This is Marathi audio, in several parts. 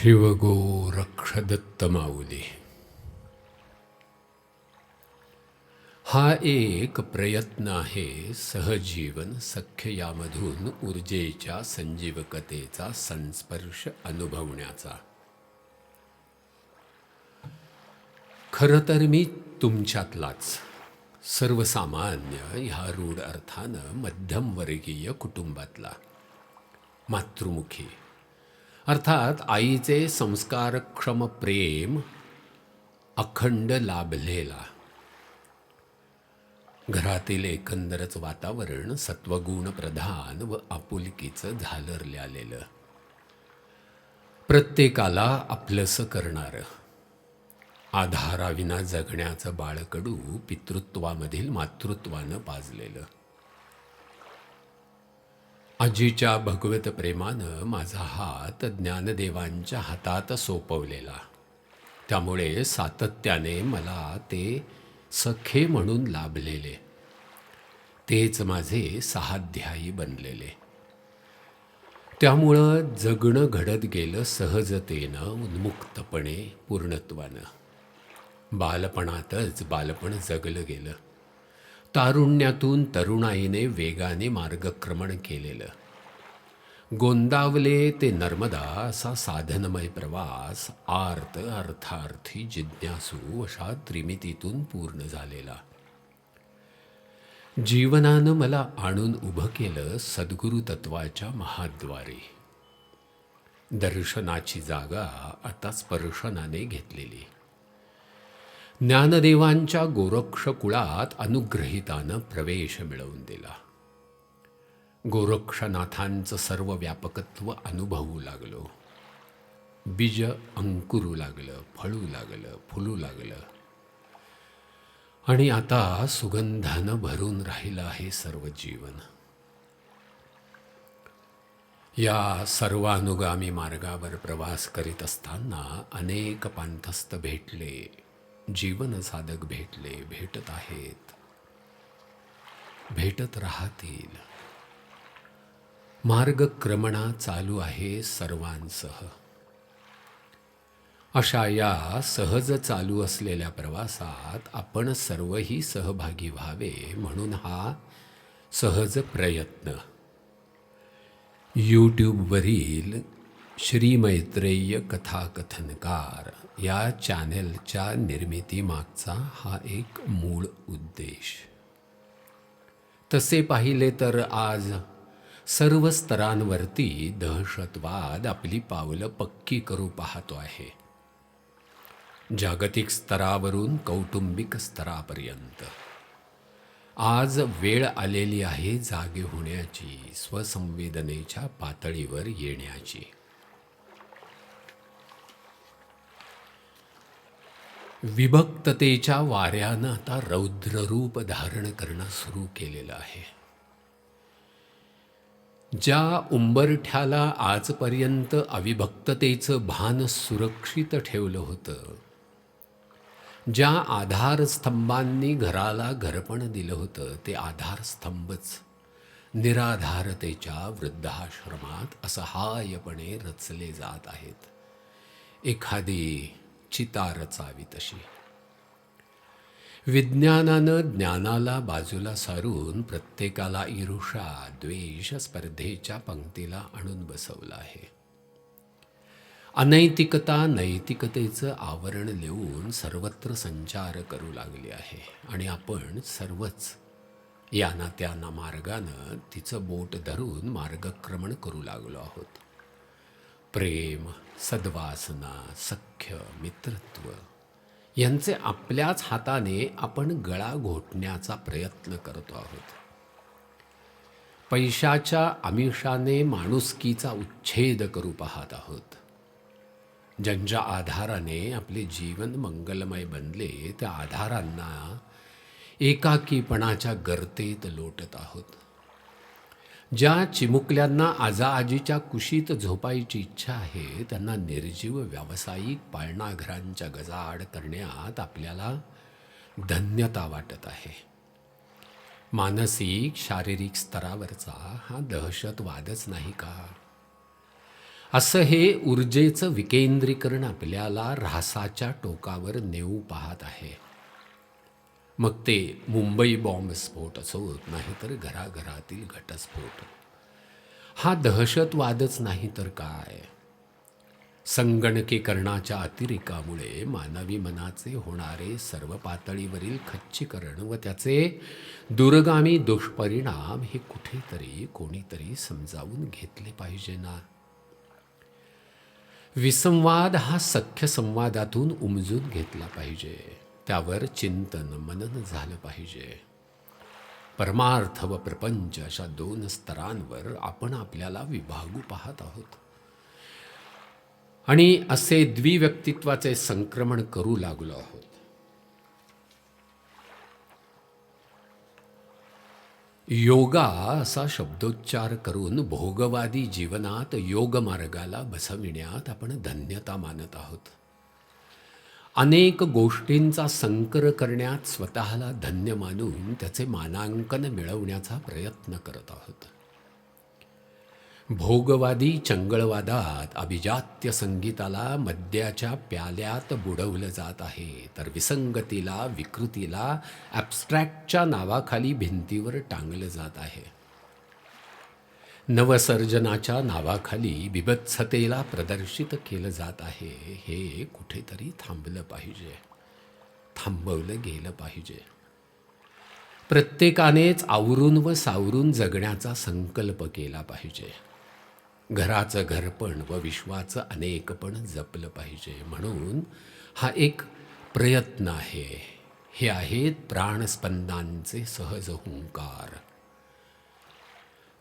शिवगो रक्ष माऊली हा एक प्रयत्न आहे सहजीवन सख्य यामधून ऊर्जेच्या संजीवकतेचा संस्पर्श अनुभवण्याचा। खरं तर मी तुमच्यातलाच। सर्वसामान्य ह्या रूढ अर्थानं मध्यमवर्गीय कुटुंबातला। मातृमुखी। अर्थात आईचे संस्कारक्षम प्रेम अखंड लाभलेला घरातील एकंदरच वातावरण सत्वगुण प्रधान व आपुलकीचं झालरल्यालेलं प्रत्येकाला आपलंसं करणारं. आधाराविना जगण्याचं बाळकडू पितृत्वामधील मातृत्वानं पाजलेलं. आजीच्या भगवत प्रेमानं माझा हात ज्ञानदेवांच्या हातात सोपवलेला. त्यामुळे सातत्याने मला ते सखे म्हणून लाभलेले. तेच माझे सहाध्यायी बनलेले. त्यामुळं जगणं घडत गेलं सहजतेनं उन्मुक्तपणे पूर्णत्वानं. बालपणातच बालपण जगलं गेलं. तारुण्यातून तरुणाईने वेगाने मार्गक्रमण केलेलं. गोंदावले ते नर्मदा असा साधनमय प्रवास आर्त अर्थार्थी जिज्ञासू अशा त्रिमितीतून पूर्ण झालेला. जीवनानं मला आणून उभं केलं सद्गुरु तत्वाच्या महाद्वारे. दर्शनाची जागा आता स्पर्शनाने घेतलेली. ज्ञानदेवांच्या गोरक्ष कुळात अनुग्रहितानं प्रवेश मिळवून दिला. गोरक्षनाथांचं सर्व व्यापकत्व अनुभवू लागलो. बीज अंकुरू लागलं फळू लागलं फुलू लागलं. आणि आता सुगंधानं भरून राहिलं आहे सर्व जीवन. या सर्वानुगामी मार्गावर प्रवास करीत असताना अनेक पांथस्थ भेटले. जीवन साधक भेटले भेटत आहेत. भेटत राहतील. मार्गक्रमणा चालू आहे सर्वांसह. अशा या सहज चालू असलेल्या प्रवासात आपण सर्वही सहभागी व्हावे म्हणून हा सहज प्रयत्न. यूट्यूबवरील श्री मैत्रेय कथाकथनकार या चॅनेलच्या निर्मितीमागचा हा एक मूळ उद्देश. तसे पाहिले तर आज सर्व स्तरांवरती दहशतवाद आपली पावलं पक्की करू पाहतो आहे. जागतिक स्तरावरून कौटुंबिक स्तरापर्यंत. आज वेळ आलेली आहे जागे होण्याची स्वसंवेदनेच्या पातळीवर येण्याची. विभक्ततेच्या वाऱ्यानं आता रौद्ररूप धारण करणं सुरू केलेलं आहे. ज्या उंबरठ्याला आजपर्यंत अविभक्ततेचं भान सुरक्षित ठेवलं होतं ज्या आधारस्तंभांनी घराला घरपण दिलं होतं ते आधारस्तंभच निराधारतेच्या वृद्धाश्रमात असहाय्यपणे रचले जात आहेत. एखादी चिता रचावी तशी. विज्ञानानं ज्ञानाला बाजूला सारून प्रत्येकाला ईर्षा द्वेष स्पर्धेच्या पंक्तीला आणून बसवलं आहे. अनैतिकता नैतिकतेचं आवरण लिहून सर्वत्र संचार करू लागली आहे आणि आपण सर्वच या ना मार्गानं तिचं बोट धरून मार्गक्रमण करू लागलो आहोत. प्रेम सद्वासना सख्य मित्रत्व यांचे आपल्याच हाताने आपण गळा घोटण्याचा प्रयत्न करतो आहोत. पैशाच्या आमिषाने माणुसकीचा उच्छेद करू पाहत आहोत. ज्यांच्या आधाराने आपले जीवन मंगलमय बनले त्या आधारांना एकाकीपणाच्या गर्तेत लोटत आहोत. ज्या चिमुकल्यांना आजाआजीच्या कुशीत झोपायची इच्छा आहे त्यांना निर्जीव व्यावसायिक पाळणाघरांच्या गजाआड करण्यात आपल्याला धन्यता वाटत आहे. मानसिक शारीरिक स्तरावरचा हा दहशतवादच नाही का? असं हे ऊर्जेचं विकेंद्रीकरण आपल्याला ऱ्हासाच्या टोकावर नेऊ पाहत आहे. मग ते मुंबई बॉम्बस्फोट असो नाही तर घराघरातील घटस्फोट. हा दहशतवादच नाही तर काय? संगणकीकरणाच्या अतिरेकामुळे मानवी मनाचे होणारे सर्व पातळीवरील खच्चीकरण व त्याचे दूरगामी दुष्परिणाम हे कुठेतरी कोणीतरी समजावून घेतले पाहिजे ना? विसंवाद हा सख्य संवादातून उमजून घेतला पाहिजे. त्यावर चिंतन मनन झालं पाहिजे. परमार्थ व प्रपंच अशा दोन स्तरांवर आपण आपल्याला विभागू पाहत आहोत. आणि असे द्विव्यक्तित्वाचे संक्रमण करू लागलो आहोत. योगा असा शब्दोच्चार करून भोगवादी जीवनात योगमार्गाला बसविण्यात आपण धन्यता मानत आहोत. अनेक गोष्टींचा संकर करण्यात स्वतःला धन्य मानून त्याचे मानांकन मिळवण्याचा प्रयत्न करत आहोत. भोगवादी चंगळवादात अभिजात्य संगीताला मद्याच्या प्याल्यात बुडवलं जात आहे तर विसंगतीला विकृतीला ॲबस्ट्रॅक्टच्या नावाखाली भिंतीवर टांगलं जात आहे. नवसर्जनाच्या नावाखाली बिभत्सतेला प्रदर्शित केलं जात आहे. हे कुठेतरी थांबलं पाहिजे. थांबवलं गेलं पाहिजे. प्रत्येकानेच आवरून व सावरून जगण्याचा संकल्प केला पाहिजे. घराचं घरपण व विश्वाचं अनेकपण जपलं पाहिजे. म्हणून हा एक प्रयत्न आहे. हे आहेत प्राणस्पंदांचे सहज हुंकार.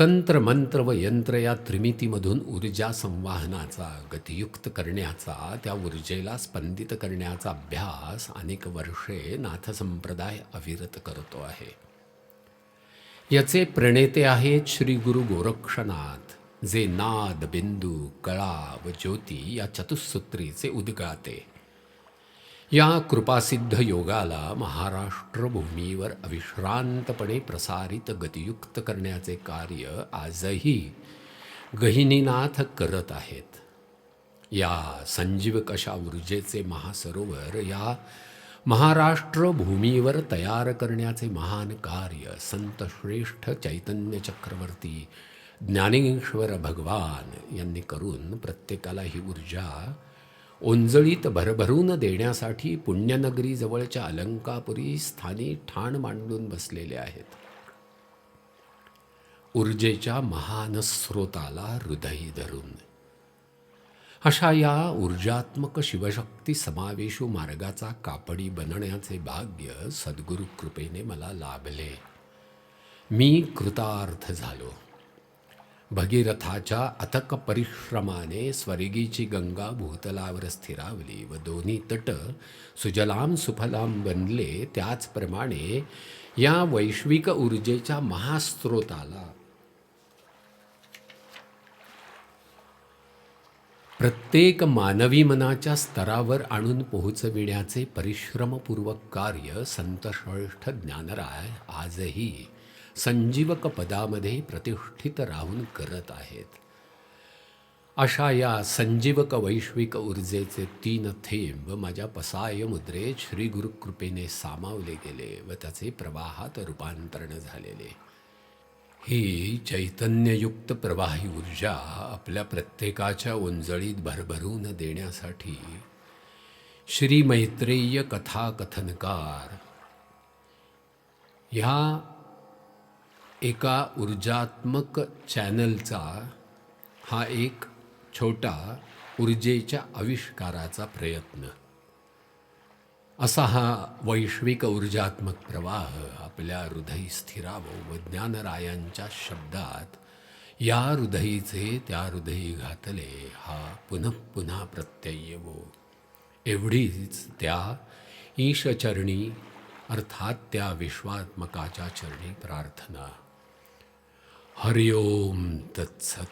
तंत्र मंत्र व यंत्र या त्रिमितीमधून ऊर्जा संवाहनाचा गतियुक्त करण्याचा त्या ऊर्जेला स्पंदित करण्याचा अभ्यास अनेक वर्षे नाथसंप्रदाय अविरत करतो आहे. याचे प्रणेते आहेत श्री गुरु गोरक्षनाथ जे नाद बिंदू कळा व ज्योती या चतुस्सूत्रीचे उद्गाते. या कृपासिद्ध योगाला महाराष्ट्र भूमीवर अविश्रांतपणे प्रसारित गतियुक्त करण्याचे कार्य आजही गहिनीनाथ करत आहेत. या संजीवक अशा ऊर्जेचे महासरोवर या महाराष्ट्र भूमीवर तयार करण्याचे महान कार्य संत श्रेष्ठ चैतन्य चक्रवर्ती ज्ञानेश्वर भगवान यांनी करून प्रत्येकाला ही ऊर्जा ओंजळीत भरभरून देण्यासाठी पुण्यनगरी जवळच्या अलंकापुरी स्थानी ठाण मांडून बसलेले आहेत. ऊर्जेच्या महान स्रोताला हृदयी धरून. अशा या ऊर्जात्मक शिवशक्ती समावेशू मार्गाचा कापडी बनण्याचे भाग्य सद्गुरु कृपेने मला लाभले. मी कृतार्थ झालो. भगीरथाच्या अथक परिश्रमाने स्वर्गीची गंगा भूतलावर स्थिरावली व दोन्ही तट सुजलाम सुफलाम बनले. त्याचप्रमाणे या वैश्विक ऊर्जेच्या महास्त्रोताला प्रत्येक मानवी मनाच्या स्तरावर आणून पोहोचविण्याचे परिश्रमपूर्वक कार्य संतश्रेष्ठ ज्ञानराय आजही संजीवक पदामध्ये प्रतिष्ठित राहून करत आहेत. अशा या संजीवक वैश्विक ऊर्जेचे तीन थेंब माझ्या पसाय मुद्रेत श्री गुरुकृपेने सामावले गेले व त्याचे प्रवाहात रूपांतरण झालेले. ही चैतन्ययुक्त प्रवाही ऊर्जा आपल्या प्रत्येकाच्या ओंजळीत भरभरून देण्यासाठी श्री मैत्रेय कथाकथनकार ह्या एका ऊर्जात्मक चॅनलचा हा एक छोटा ऊर्जेच्या आविष्काराचा प्रयत्न. असा हा वैश्विक ऊर्जात्मक प्रवाह आपल्या हृदयी स्थिरावो व ज्ञानरायांच्या शब्दात या हृदयीचे त्या हृदयी घातले हा पुनः पुन्हा प्रत्यय येवो एवढीच त्या ईशचरणी अर्थात त्या विश्वात्मकाच्या चरणी प्रार्थना. हरिओम तत्सत।